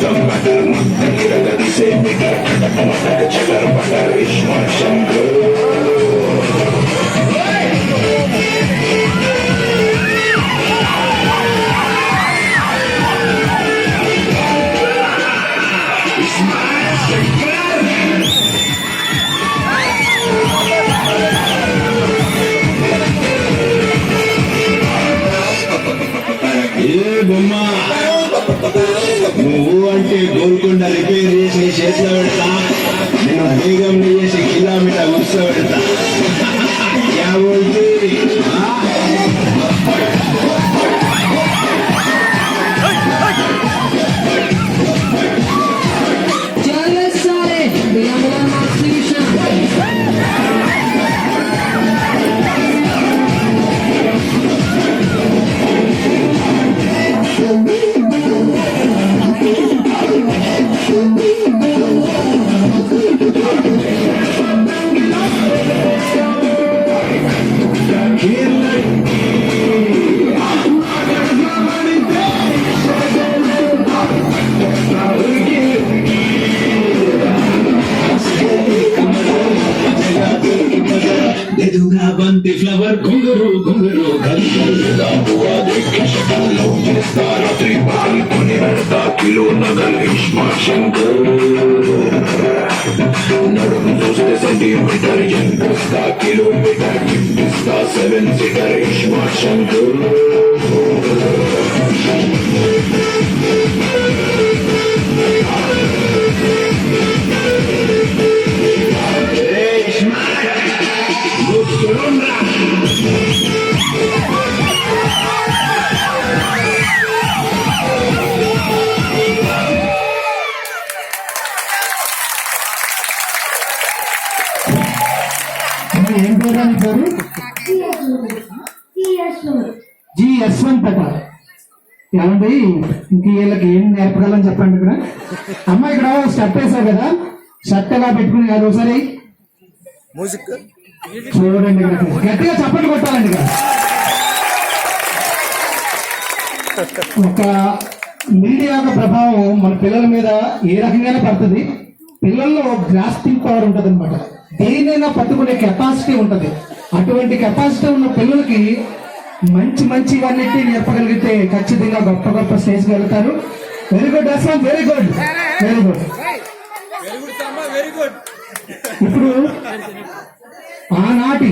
zambalar Nikada Yeah, but. అంటే Golconda repair చేసి చేతిలో పెడతా నేను బేగం చేసి కిలోమీటర్ కూర్చో పెడతా యా బోల్తీ? ఆ? Jale sare, Bilamula Matsisha. दूँगा बनते फ्लावर घुंघरू घुंघरू, घर रात्रि बाल रहता किलो नगर शंकर नरम सेंटीमीटर जिन किलोमीटर जिसका सेवन सीटर शंकर। పేరు అని పేరు జి యశ్వంత్ అట ఏమండి? ఇంక వీళ్ళకి ఏం నేర్పగలని చెప్పండి ఇక్కడ. అమ్మ ఇక్కడ స్టెప్ వేసావు కదా? షర్ట్ ఎలా పెట్టుకుని కాదు ఒకసారి. చూడండి. గట్టిగా చప్పట్లు కొట్టాలండి ఇక్కడ. ఒక మీడియా యొక్క ప్రభావం మన పిల్లల మీద ఏ రకంగానే పడుతుంది. పిల్లల్లో గ్రాస్పింగ్ పవర్ ఉంటుంది అనమాట దేనైనా పట్టుకునే కెపాసిటీ ఉంటుంది. అటువంటి కెపాసిటీ ఉన్న పిల్లలకి మంచి మంచి అన్నిటి నేర్పగలిగితే ఖచ్చితంగా గొప్ప గొప్ప స్టేజ్కి వెళ్తారు. Very good Aslam very good very good ఇప్పుడు ఆనాటి